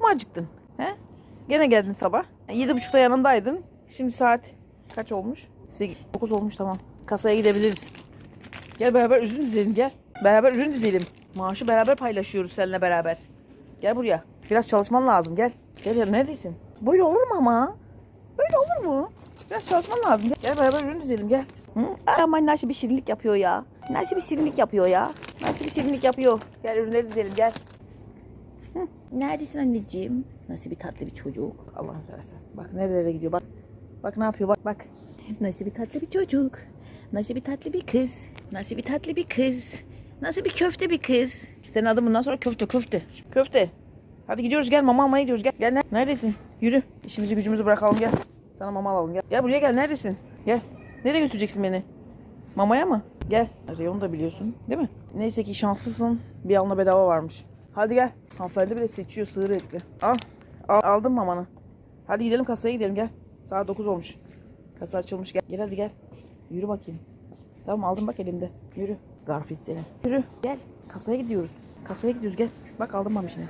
mı acıktın? He? Gene geldin sabah. Yedi buçukta yanındaydın. Şimdi saat kaç olmuş? 9 olmuş tamam. Kasaya gidebiliriz. Gel beraber ürün dizelim gel. Beraber ürün dizelim. Maaşı beraber paylaşıyoruz seninle beraber. Gel buraya. Biraz çalışman lazım gel. Gel gel neredesin? Böyle olur mu ama? Böyle olur mu? Biraz çalışman lazım. Gel, gel beraber ürün dizelim gel. Hı? Aman Naşi bir şirinlik yapıyor ya. Naşi bir şirinlik yapıyor ya. Naşi bir şirinlik yapıyor. Gel ürünleri dizelim gel. Neredesin anneciğim? Nasıl bir tatlı bir çocuk. Allah'ını seversen. Bak nerelere gidiyor bak. Bak ne yapıyor bak bak. Nasıl bir tatlı bir çocuk. Nasıl bir tatlı bir kız. Nasıl bir tatlı bir kız. Nasıl bir köfte bir kız. Senin adın bundan sonra köfte köfte. Köfte. Hadi gidiyoruz gel mama almaya gidiyoruz gel. Gel ne- neredesin? Yürü. İşimizi gücümüzü bırakalım gel. Sana mama alalım gel. Gel buraya gel neredesin? Gel. Nereye götüreceksin beni? Mamaya mı? Gel. Reyonu da biliyorsun değil mi? Neyse ki şanslısın. Bir alına bedava varmış. Hadi gel. Hanımefendi bile seçiyor sığır etli. Al. Al aldım mamanı. Hadi gidelim kasaya gidelim gel. Saat 9 olmuş. Kasa açılmış gel. Gel hadi gel. Yürü bakayım. Tamam aldım bak elimde. Yürü. Garfield seni. Yürü. Gel. Kasaya gidiyoruz. Kasaya gidiyoruz gel. Bak aldım mamışını.